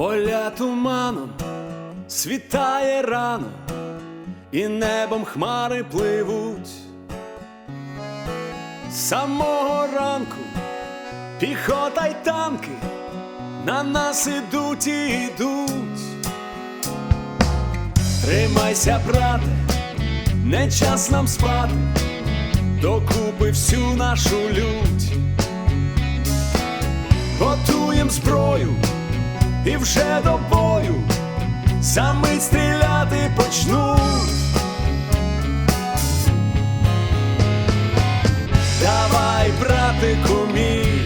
Поля туманом світає рано, і небом хмари пливуть. З Самого ранку піхота й танки на нас ідуть і йдуть. Тримайся, брате, не час нам спати, докупи всю нашу лють. Готуєм зброю і вже до бою самить стріляти почнуть. Давай, братику мій,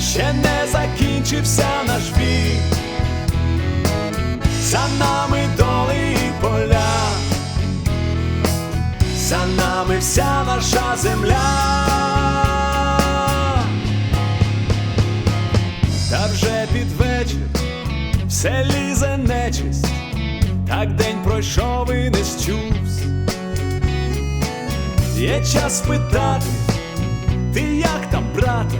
ще не закінчився наш бій, за нами доли і поля, за нами вся наша земля. Все лізе нечисть, так день пройшов і не счувсь. Є час спитати, ти як там, брате,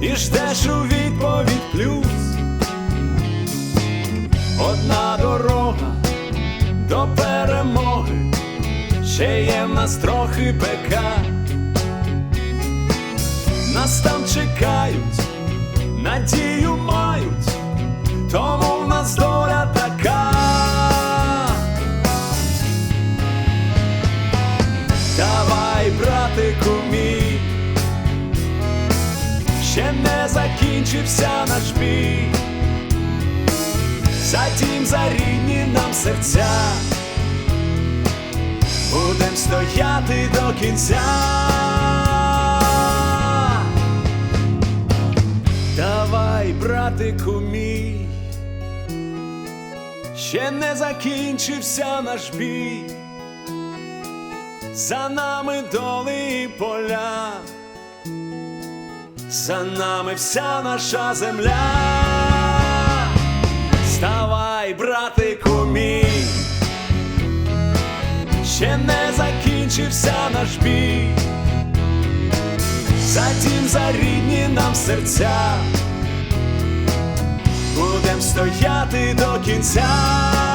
і ждеш у відповідь плюс. Одна дорога до перемоги, ще є в нас трохи пека. Нас там чекають, братику мій, ще не закінчився наш бій, за тім за рідні нам серця, будем стояти до кінця. Давай, братику мій, ще не закінчився наш бій. За нами доли і поля, за нами вся наша земля. Ставай, братику мій, ще не закінчився наш бій, Затім за рідні нам серця, будем стояти до кінця.